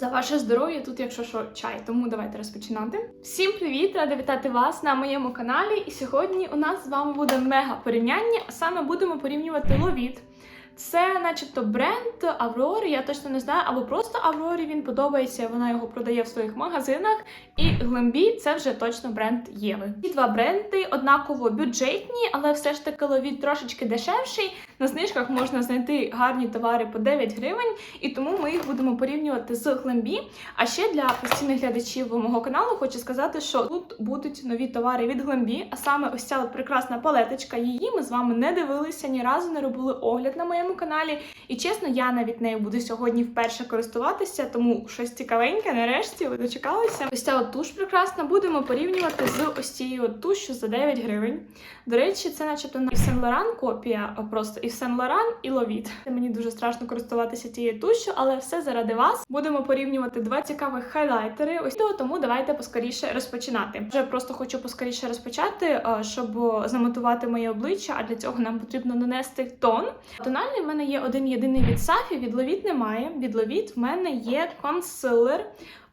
За ваше здоров'я тут, якщо що, чай, тому давайте розпочинати. Всім привіт! Рада вітати вас на моєму каналі. І сьогодні у нас з вами буде мега порівняння, а саме будемо порівнювати ловіт. Це, начебто, бренд Аврори, я точно не знаю, або просто Аврорі він подобається, вона його продає в своїх магазинах. І Глембі це вже точно бренд Єви. Ці два бренди однаково бюджетні, але все ж таки ловіт трошечки дешевший. На знижках можна знайти гарні товари по 9 гривень, і тому ми їх будемо порівнювати з Глембі. А ще для постійних глядачів мого каналу хочу сказати, що тут будуть нові товари від Глембі, а саме ось ця прекрасна палеточка. Її ми з вами не дивилися, ні разу не робили огляд на моєму каналі. І чесно, я навіть нею буду сьогодні вперше користуватися, тому щось цікавеньке. Нарешті ви дочекалися. Ось ця от туш прекрасна. Будемо порівнювати з ось цією от тушю за 9 гривень. До речі, це начебто не Сен Лоран копія, а просто і Сен Лоран, і Ловіт. Мені дуже страшно користуватися цією тушю, але все заради вас. Будемо порівнювати два цікавих хайлайтери. Ось того, тому давайте поскоріше розпочинати. Вже просто хочу поскоріше розпочати, щоб замотувати моє обличчя. А для цього нам потрібно нанести тон. Тональний в мене є один єдиний від Сафі. Від Ловіт немає. Від Ловіт в мене є консилер.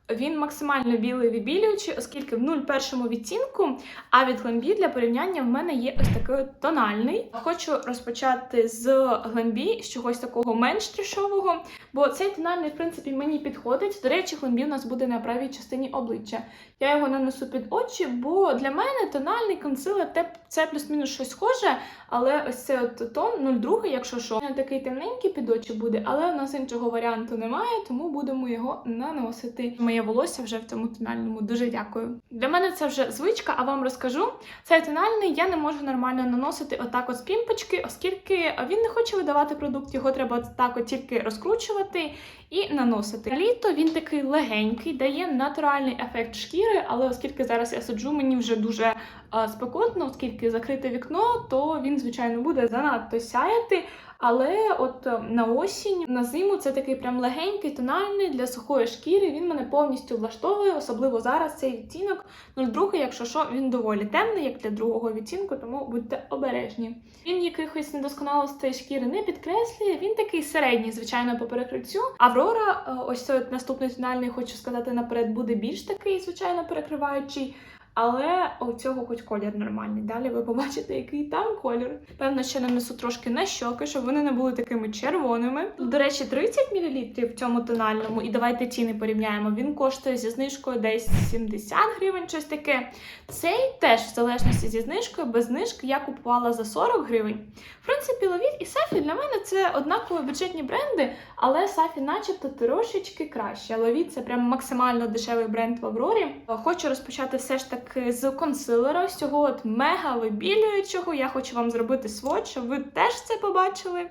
Він максимально білий вибілюючий, оскільки в 0,1 відтінку, а від Глембі для порівняння в мене є ось такий тональний. Хочу розпочати з Глембі, з чогось такого менш трішового, бо цей тональний, в принципі, мені підходить. До речі, Глембі у нас буде на правій частині обличчя. Я його нанесу під очі, бо для мене тональний консилер це плюс-мінус щось схоже, але ось цей от тон 02, якщо що, він такий темненький під очі буде, але у нас іншого варіанту немає, тому будемо його наносити. Моє волосся вже в цьому тональному. Дуже дякую. Для мене це вже звичка, а вам розкажу. Цей тональний я не можу нормально наносити отак от з пімпочки, оскільки він не хоче видавати продукт, його треба так от тільки розкручувати і наносити. Літо він такий легенький, дає натуральний ефект шкіри, але оскільки зараз я сиджу, мені вже дуже е, спекотно, оскільки закрите вікно, то він, звичайно, буде занадто сяяти. Але от е, на осінь, на зиму це такий прям легенький, тональний для сухої шкіри. Він мене повністю влаштовує, особливо зараз цей відтінок 02, якщо що, він доволі темний, як для другого відтінку, тому будьте обережні. Він якихось недосконалостей шкіри не підкреслює. Він такий середній, звичайно, по перекриттю. Аврора, е, ось цей наступний тональний, хочу сказати наперед, буде більш такий, звичайно, перекриваючий. Але у цього хоч колір нормальний. Далі ви побачите, який там колір. Певно, ще нанесу трошки на щоки, щоб вони не були такими червоними. До речі, 30 мл в цьому тональному, і давайте ціни порівняємо. Він коштує зі знижкою десь 70 гривень, щось таке. Цей теж, в залежності зі знижкою, без знижки я купувала за 40 гривень. В принципі, Ловіт і Сафі для мене це однакові бюджетні бренди, але Сафі, начебто, трошечки краще. Ловіт це прям максимально дешевий бренд в Аврорі. Хочу розпочати все ж таки з консилера, з цього от мега вибілюючого. Я хочу вам зробити сводч, щоб ви теж це побачили.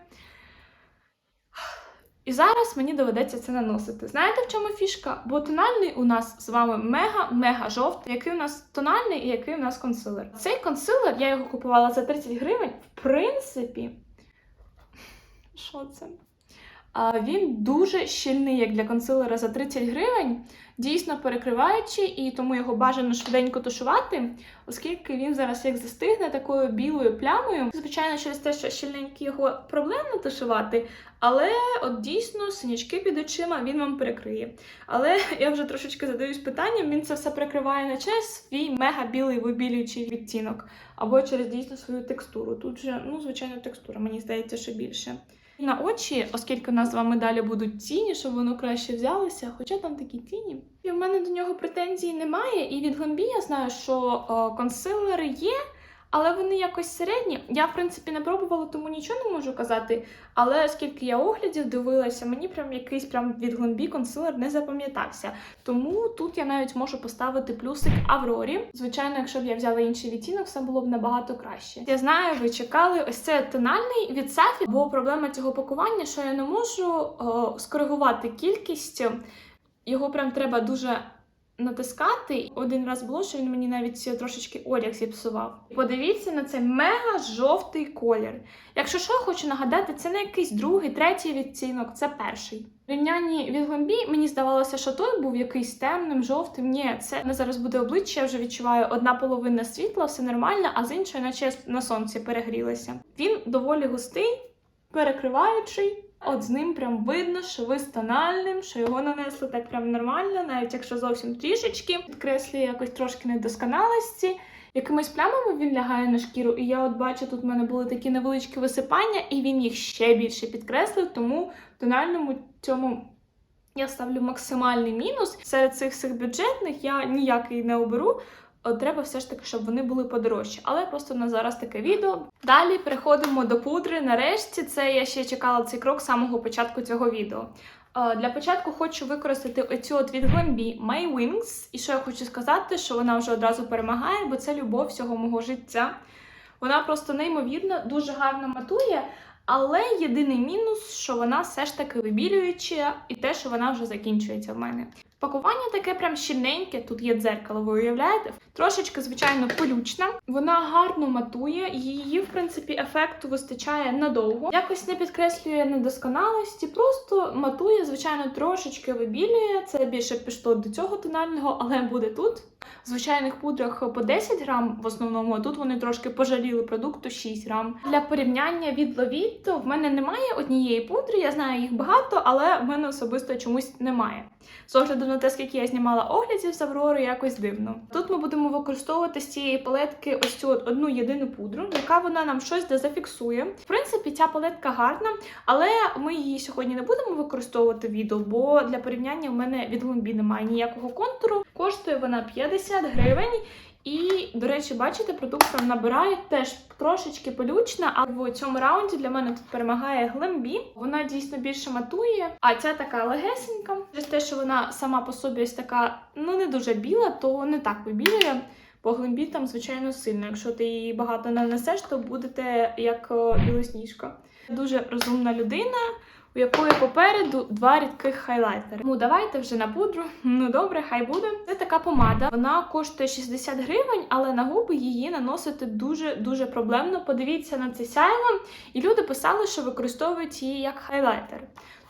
І зараз мені доведеться це наносити. Знаєте, в чому фішка? Бо тональний у нас з вами мега-мега жовтий. Який у нас тональний і який у нас консилер. Цей консилер, я його купувала за 30 гривень. В принципі, що це? Він дуже щільний, як для консилера за 30 гривень, дійсно перекриваючий, і тому його бажано швиденько тушувати, оскільки він зараз як застигне такою білою плямою. Звичайно, через те, що щільненький його проблемно тушувати, але от дійсно синячки під очима він вам перекриє. Але я вже трошечки задаюсь питанням, він це все прикриває не через свій мега білий вибілюючий відтінок, або через дійсно свою текстуру. Тут же, ну, звичайно, текстура, мені здається, що більше. На очі, оскільки у нас з вами далі будуть тіні, щоб воно краще взялося, хоча там такі тіні. І в мене до нього претензій немає. І від Гламбі я знаю, що е, консилери є, але вони якось середні. Я, в принципі, не пробувала, тому нічого не можу казати. Але оскільки я оглядів дивилася, мені прям якийсь прям від Глембі консилер не запам'ятався. Тому тут я навіть можу поставити плюсик Аврорі. Звичайно, якщо б я взяла інший відтінок, все було б набагато краще. Я знаю, ви чекали ось це тональний від Сафі, бо проблема цього пакування, що я не можу о, скоригувати кількість. Його прям треба дуже натискати. Один раз було, що він мені навіть трошечки одяг зіпсував. Подивіться на цей мега жовтий колір. Якщо що, хочу нагадати, це не якийсь другий, третій відтінок, це перший. В рівнянні від Гомбі мені здавалося, що той був якийсь темним, жовтим. Ні, це не зараз буде обличчя. Я вже відчуваю одна половина світла, все нормально, а з іншої, наче на сонці перегрілася. Він доволі густий, перекриваючий. От з ним прям видно, що ви з тональним, що його нанесли так прям нормально, навіть якщо зовсім трішечки. Підкреслює якось трошки недосконалості. Якимись плямами він лягає на шкіру, і я от бачу, тут в мене були такі невеличкі висипання, і він їх ще більше підкреслив, тому тональному цьому я ставлю максимальний мінус. Серед цих всіх бюджетних я ніякий не оберу. От Треба все ж таки, щоб вони були подорожчі. Але просто на зараз таке відео. Далі переходимо до пудри. Нарешті це я ще чекала цей крок з самого початку цього відео. Е, Для початку хочу використати оцю от від Glambi My Wings. І що я хочу сказати, що вона вже одразу перемагає, бо це любов всього мого життя. Вона просто неймовірно, дуже гарно матує. Але єдиний мінус, що вона все ж таки вибілююча, і те, що вона вже закінчується в мене. Пакування таке прям щільненьке, тут є дзеркало, ви уявляєте? Трошечки, звичайно, колючна. Вона гарно матує, її, в принципі, ефекту вистачає надовго. Якось не підкреслює недосконалості, просто матує, звичайно, трошечки вибілює. Це більше пішло до цього тонального, але буде тут. Звичайних пудрах по 10 грам в основному, а тут вони трошки пожаліли продукту 6 грам. Для порівняння від Lovito в мене немає однієї пудри, я знаю їх багато, але в мене особисто чомусь немає. З огляду на те, скільки я знімала оглядів з Аврори, якось дивно. Тут ми будемо використовувати з цієї палетки ось цю одну єдину пудру, яка вона нам щось де зафіксує. В принципі, ця палетка гарна, але ми її сьогодні не будемо використовувати відео, бо для порівняння в мене від Glambi немає ніякого контуру. Коштує вона 50 гривень. І, до речі, бачите, продукт там набирає теж трошечки полючна, але в цьому раунді для мене тут перемагає Glambi. Вона дійсно більше матує, а ця така легесенька. Через те, що вона сама по собі ось така, ну не дуже біла, то не так вибілює. По глимбі там, звичайно, сильно. Якщо ти її багато нанесеш, то будете як е, білосніжка. Дуже розумна людина, у якої попереду два рідких хайлайтери. Ну давайте вже на пудру. Ну добре, хай буде. Це така помада. Вона коштує 60 гривень, але на губи її наносити дуже дуже проблемно. Подивіться на це сяйво, і люди писали, що використовують її як хайлайтер.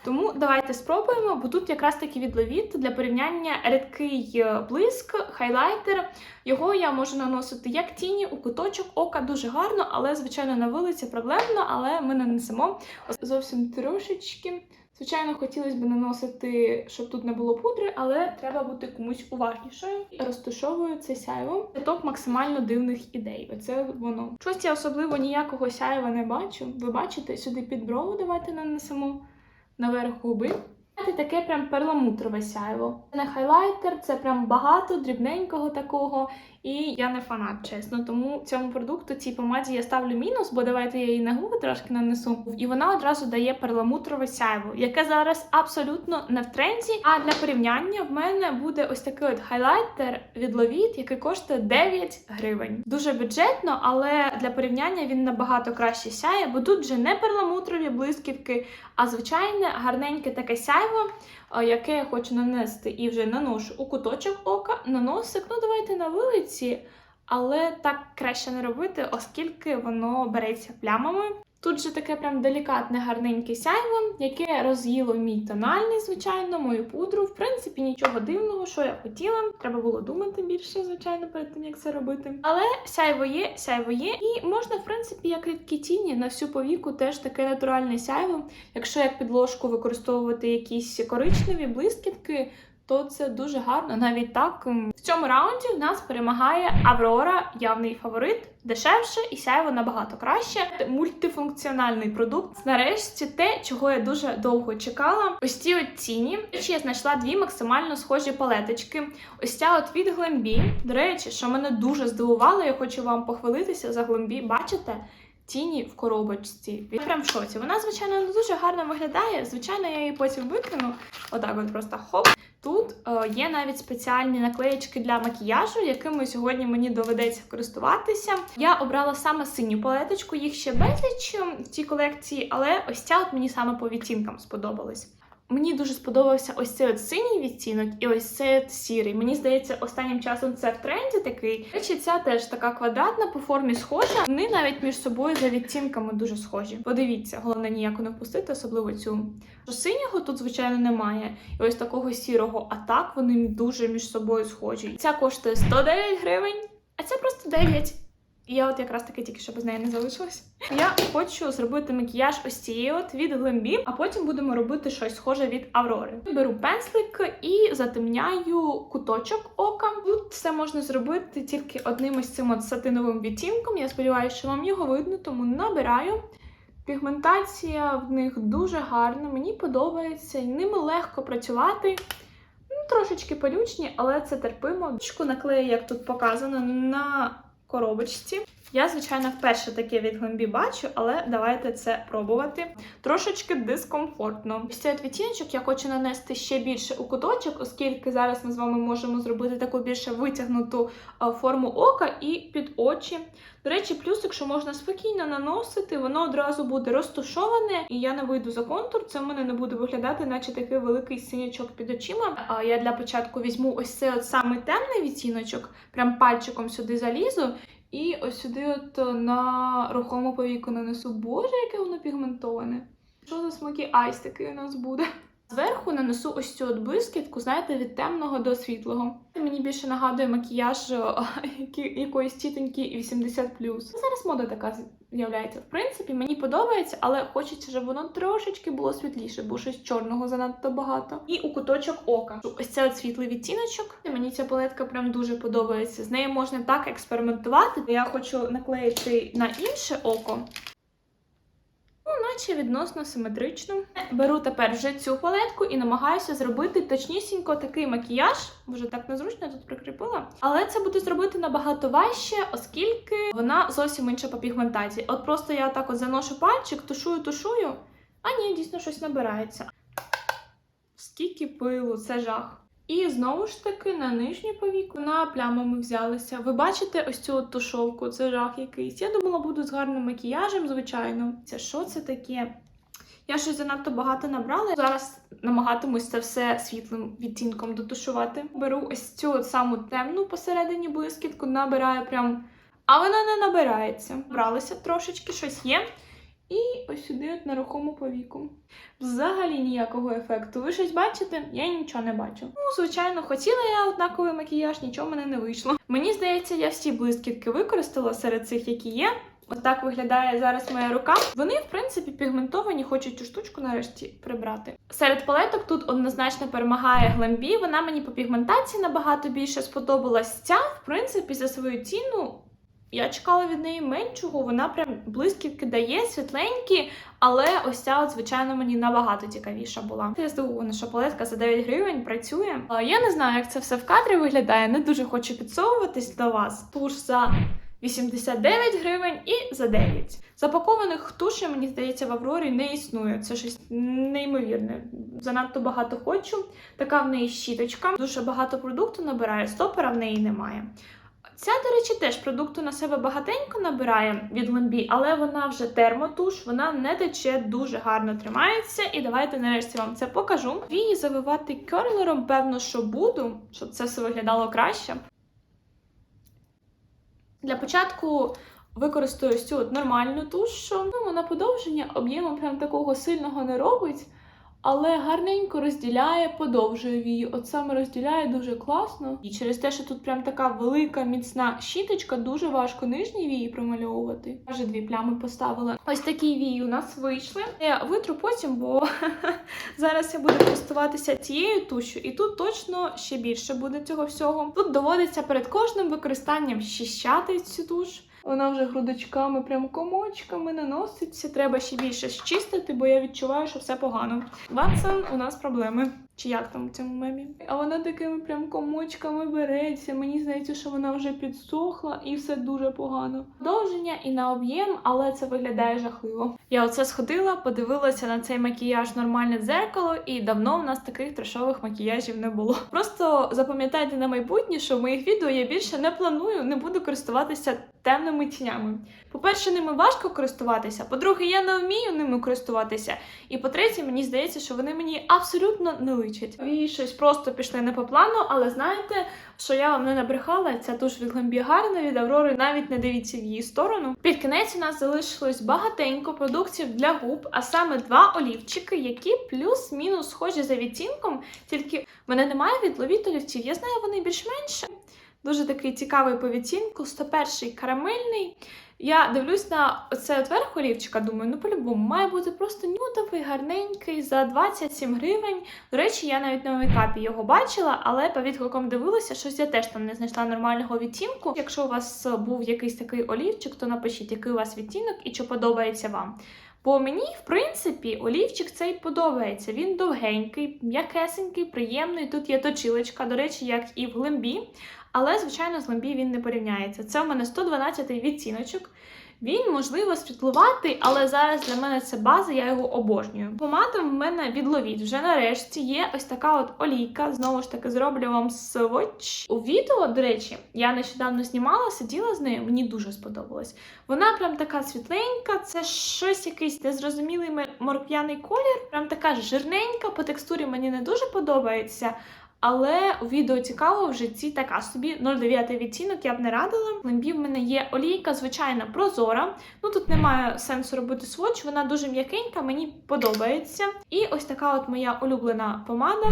Тому давайте спробуємо, бо тут якраз таки від Levit для порівняння рідкий е, блиск, хайлайтер. Його я можу наносити як тіні у куточок ока дуже гарно, але звичайно на вулиці проблемно, але ми нанесемо зовсім трошечки. Звичайно, хотілося б наносити, щоб тут не було пудри, але треба бути комусь уважнішою. Розташовую це сяйво. Топ максимально дивних ідей. Оце воно. Щось я особливо ніякого сяйва не бачу. Ви бачите, сюди під брову давайте нанесемо наверх губи. Таке прям перламутрове сяйво. Це не хайлайтер, це прям багато дрібненького такого. І я не фанат, чесно. Тому цьому продукту, цій помаді я ставлю мінус, бо давайте я її на губи трошки нанесу. І вона одразу дає перламутрове сяйво, яке зараз абсолютно не в тренді. А для порівняння в мене буде ось такий от хайлайтер від Lovit, який коштує 9 гривень. Дуже бюджетно, але для порівняння він набагато краще сяє, бо тут вже не перламутрові блисківки, а звичайне гарненьке таке сяйво, е, яке я хочу нанести і вже наношу у куточок ока, на носик. Ну давайте на вилиці, але так краще не робити, оскільки воно береться плямами. Тут же таке прям делікатне гарненьке сяйво, яке роз'їло мій тональний, звичайно, мою пудру. В принципі, нічого дивного, що я хотіла. Треба було думати більше, звичайно, перед тим, як це робити. Але сяйво є, сяйво є, і можна, в принципі, як рідкі тіні на всю повіку теж таке натуральне сяйво. Якщо як підложку використовувати якісь коричневі блискітки, то це дуже гарно. Навіть так в цьому раунді в нас перемагає Аврора, явний фаворит, дешевше і сяйво набагато краще. Мультифункціональний продукт. Нарешті те, чого я дуже довго чекала. Ось ці от ціні. Ще я знайшла дві максимально схожі палеточки. Ось ця от від Glambi. До речі, що мене дуже здивувало, я хочу вам похвалитися за Glambi. Бачите? Тіні в коробочці. Я прям в шоці. Вона, звичайно, не дуже гарно виглядає. Звичайно, я її потім викину. Отак, от просто хоп. Тут е, є навіть спеціальні наклеєчки для макіяжу, якими сьогодні мені доведеться користуватися. Я обрала саме синю палеточку, їх ще безліч ем, в цій колекції, але ось ця от мені саме по відтінкам сподобалась. Мені дуже сподобався ось цей от синій відтінок і ось цей от сірий. Мені здається, останнім часом це в тренді такий. Речі, ця теж така квадратна, по формі схожа. Вони навіть між собою за відтінками дуже схожі. Подивіться, головне ніяко не впустити, особливо цю. Синього тут, звичайно, немає. І ось такого сірого, а так вони дуже між собою схожі. Ця коштує 109 гривень, а ця просто 9. І я от якраз таки тільки що без неї не залишилась. Я хочу зробити макіяж ось цієї от від Glambi, а потім будемо робити щось схоже від Аврори. Беру пензлик і затемняю куточок ока. Тут все можна зробити тільки одним ось цим от сатиновим відтінком. Я сподіваюся, що вам його видно, тому набираю. Пігментація в них дуже гарна, мені подобається, ними легко працювати. Ну, трошечки палючні, але це терпимо. Ручку наклею, як тут показано, на коробочці. Я, звичайно, вперше таке від Глембі бачу, але давайте це пробувати. Трошечки дискомфортно. Ось цей відтіночок я хочу нанести ще більше у куточок, оскільки зараз ми з вами можемо зробити таку більше витягнуту форму ока і під очі. До речі, плюсик, що можна спокійно наносити, воно одразу буде розтушоване, і я не вийду за контур. Це в мене не буде виглядати, наче такий великий синячок під очима. А я для початку візьму ось цей от самий темний відтіночок, прям пальчиком сюди залізу. І ось сюди, от е, на рухому повіку нанесу. Боже, яке воно пігментоване. Що за смокі айс такий у нас буде? Зверху нанесу ось цю от блискітку, знаєте, від темного до світлого. Мені більше нагадує макіяж якоїсь тітоньки 80+. Зараз мода така з'являється. В принципі, мені подобається, але хочеться, щоб воно трошечки було світліше, бо щось чорного занадто багато. І у куточок ока. Ось це от світлий відтіночок. Мені ця палетка прям дуже подобається. З нею можна так експериментувати. Я хочу наклеїти на інше око. Ну, наче відносно симетрично. Беру тепер вже цю палетку і намагаюся зробити точнісінько такий макіяж. Вже так незручно тут прикріпила. Але це буду зробити набагато важче, оскільки вона зовсім інша по пігментації. От просто я отак от заношу пальчик, тушую, тушую, а ні, дійсно щось набирається. Скільки пилу, це жах. І знову ж таки на нижню повіку на плямами взялися. Ви бачите ось цю тушовку, це жах якийсь. Я думала, буду з гарним макіяжем, звичайно. Це що це таке? Я щось занадто багато набрала. Зараз намагатимусь це все світлим відтінком дотушувати. Беру ось цю от саму темну посередині блискітку, набираю прям. А вона не набирається. Бралася трошечки, щось є. І ось сюди от на рухому повіку. Взагалі ніякого ефекту. Ви щось бачите? Я нічого не бачу. Ну, звичайно, хотіла я однаковий макіяж, нічого мене не вийшло. Мені здається, я всі блискітки використала серед цих, які є. Ось так виглядає зараз моя рука. Вони, в принципі, пігментовані, хочу цю штучку нарешті прибрати. Серед палеток тут однозначно перемагає Glambi. Вона мені по пігментації набагато більше сподобалась. Ця, в принципі, за свою ціну. Я чекала від неї меншого, вона прям блискітки дає, світленькі, але ось ця, от, звичайно, мені набагато цікавіша була. Я здивована, що палетка за 9 гривень працює. Я не знаю, як це все в кадрі виглядає. Не дуже хочу підсовуватись до вас. Туш за 89 гривень і за 9. Запакованих тушей, мені здається, в Аврорі не існує. Це щось неймовірне. Занадто багато хочу. Така в неї щіточка. Дуже багато продукту набирає, стопера в неї немає. Ця, до речі, теж продукту на себе багатенько набирає від Lembi, але вона вже термотуш, вона не тече, дуже гарно тримається. І давайте нарешті вам це покажу. Вії завивати керлером, певно, що буду, щоб це все виглядало краще. Для початку використаю цю от нормальну туш, що ну, вона подовження об'єму прям такого сильного не робить. Але гарненько розділяє, подовжує вії. От саме розділяє дуже класно. І через те, що тут прям така велика міцна щіточка, дуже важко нижні вії промальовувати. Вже дві плями поставила. Ось такі вії у нас вийшли. Я витру потім, бо зараз я буду користуватися цією тушю, і тут точно ще більше буде цього всього. Тут доводиться перед кожним використанням щищати цю туш. Вона вже грудочками, прям комочками наноситься. Треба ще більше щистити, бо я відчуваю, що все погано. Ватсон, у нас проблеми. Чи як там у цьому мемі? А вона такими прям комочками береться. Мені здається, що вона вже підсохла і все дуже погано. Довження і на об'єм, але це виглядає жахливо. Я оце сходила, подивилася на цей макіяж нормальне дзеркало, і давно в нас таких трешових макіяжів не було. Просто запам'ятайте на майбутнє, що в моїх відео я більше не планую, не буду користуватися темними тінями. По-перше, ними важко користуватися. По-друге, я не вмію ними користуватися. І по-третє, мені здається, що вони мені абсолютно не личать. І щось просто пішли не по плану, але знаєте, що я вам не набрехала, ця туш від Glambi гарна, від Аврори навіть не дивіться в її сторону. Під кінець у нас залишилось багатенько продуктів для губ, а саме два олівчики, які плюс-мінус схожі за відтінком, тільки в мене немає від ловіт олівців. Я знаю, вони більш-менш Дуже такий цікавий по відтінку. 101 карамельний. Я дивлюсь на оце от олівчика, думаю, ну по-любому має бути просто нюдовий, гарненький за 27 гривень. До речі, я навіть на мейкапі його бачила, але по відгукам дивилася, щось я теж там не знайшла нормального відтінку. Якщо у вас був якийсь такий олівчик, то напишіть, який у вас відтінок і чи подобається вам. Бо мені, в принципі, олівчик цей подобається. Він довгенький, м'якесенький, приємний. Тут є точилочка, до речі, як і в глимбі. Але, звичайно, з глимбі він не порівняється. Це у мене 112 відтіночок. Він, можливо, світлуватий, але зараз для мене це база, я його обожнюю. Помада в мене від Lovit. Вже нарешті є ось така от олійка. Знову ж таки, зроблю вам сводч. У відео, до речі, я нещодавно знімала, сиділа з нею, мені дуже сподобалось. Вона прям така світленька, це щось якийсь незрозумілий морквяний колір. Прям така жирненька, по текстурі мені не дуже подобається. Але у відео цікаво в житті така собі 0,9 відтінок я б не радила. Лембі в мене є олійка, звичайно, прозора. Ну тут немає сенсу робити сводч, вона дуже м'якенька, мені подобається. І ось така от моя улюблена помада.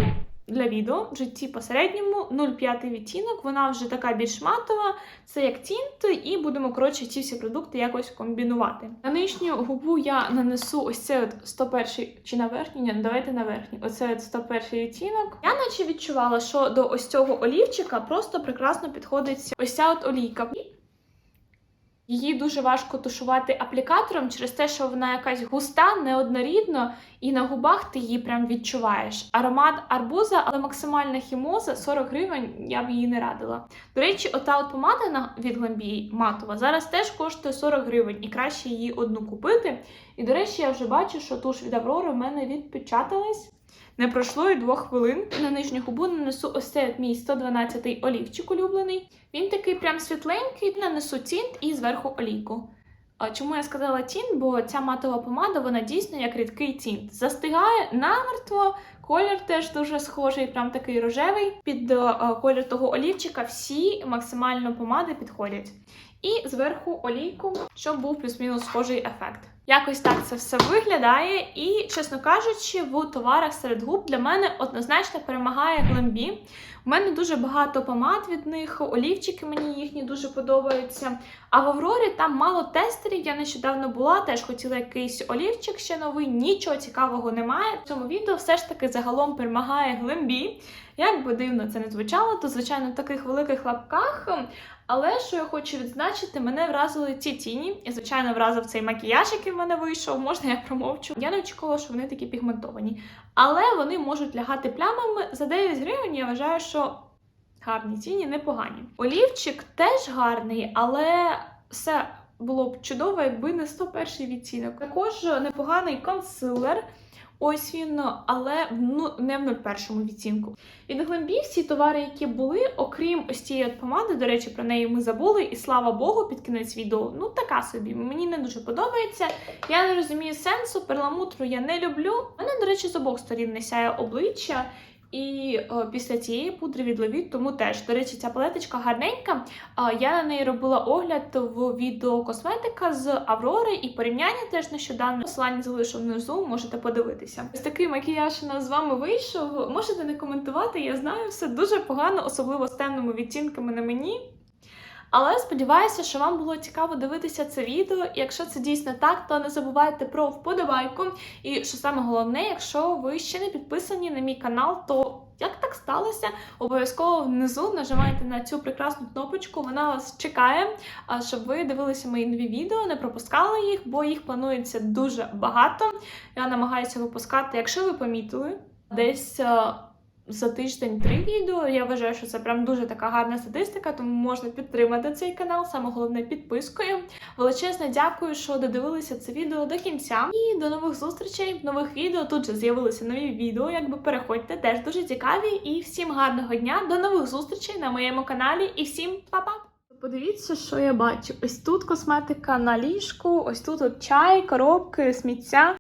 Для відео в житті посередньому 0,5 відтінок, вона вже така більш матова, це як тінт, і будемо коротше ці всі продукти якось комбінувати. На нижню губу я нанесу ось цей от 101 чи на верхню, ні, давайте на верхню. Оце от 101 відтінок. Я наче відчувала, що до ось цього олівчика просто прекрасно підходить ось ця от олійка. Її дуже важко тушувати аплікатором через те, що вона якась густа, неоднорідна, і на губах ти її прям відчуваєш. Аромат арбуза, але максимальна хімоза 40 гривень, я б її не радила. До речі, ота от помада від Glambi матова зараз теж коштує 40 гривень, і краще її одну купити. І до речі, я вже бачу, що туш від Аврори в мене відпечаталась. Не пройшло і двох хвилин. На нижню губу нанесу ось цей мій 112-й олівчик улюблений. Він такий прям світленький, нанесу тінт і зверху олійку. Чому я сказала тінт? Бо ця матова помада, вона дійсно як рідкий тінт. Застигає намертво, колір теж дуже схожий, прям такий рожевий. Під е, колір того олівчика всі максимально помади підходять. І зверху олійку, щоб був плюс-мінус схожий ефект. Якось так це все виглядає, і, чесно кажучи, в товарах серед губ для мене однозначно перемагає Glambi. У мене дуже багато помад від них, олівчики мені їхні дуже подобаються. А в Аврорі там мало тестерів. Я нещодавно була, теж хотіла якийсь олівчик ще новий, нічого цікавого немає. В цьому відео все ж таки загалом перемагає Glambi. Як би дивно це не звучало, то звичайно в таких великих лапках. Але що я хочу відзначити, мене вразили ці тіні, і звичайно вразив цей макіяж, який в мене вийшов. Можна я промовчу. Я не очікувала, що вони такі пігментовані. Але вони можуть лягати плямами за 9 гривень. Я вважаю, що гарні тіні непогані. Олівчик теж гарний, але все було б чудово, якби не 101 відтінок. Також непоганий консилер. Ось він, але ну, не в 01 відтінку. Від Глембі всі товари, які були, окрім ось цієї от помади, до речі, про неї ми забули, і слава Богу, під кінець відео, ну така собі. Мені не дуже подобається. Я не розумію сенсу, перламутру я не люблю. У мене, до речі, з обох сторін не сяє обличчя. І о, після цієї пудри від Levit, тому теж, до речі, ця палеточка гарненька. О, я на неї робила огляд в відео косметика з Аврори і порівняння теж нещодавно. Посилання залишу внизу, можете подивитися. Ось такий макіяж у нас з вами вийшов. Можете не коментувати, я знаю, все дуже погано, особливо з темними відтінками на мені. Але сподіваюся, що вам було цікаво дивитися це відео. І якщо це дійсно так, то не забувайте про вподобайку. І що саме головне, якщо ви ще не підписані на мій канал, то як так сталося? Обов'язково внизу нажимайте на цю прекрасну кнопочку. Вона вас чекає, щоб ви дивилися мої нові відео, не пропускали їх, бо їх планується дуже багато. Я намагаюся випускати, якщо ви помітили, десь. За тиждень три відео. Я вважаю, що це прям дуже така гарна статистика, тому можна підтримати цей канал, саме головне підпискою. Величезне дякую, що додивилися це відео до кінця. І до нових зустрічей нових відео. Тут же з'явилися нові відео. Якби переходьте, теж дуже цікаві. І всім гарного дня, до нових зустрічей на моєму каналі. І всім па-па! Подивіться, що я бачу. Ось тут косметика на ліжку, ось тут от чай, коробки, сміття.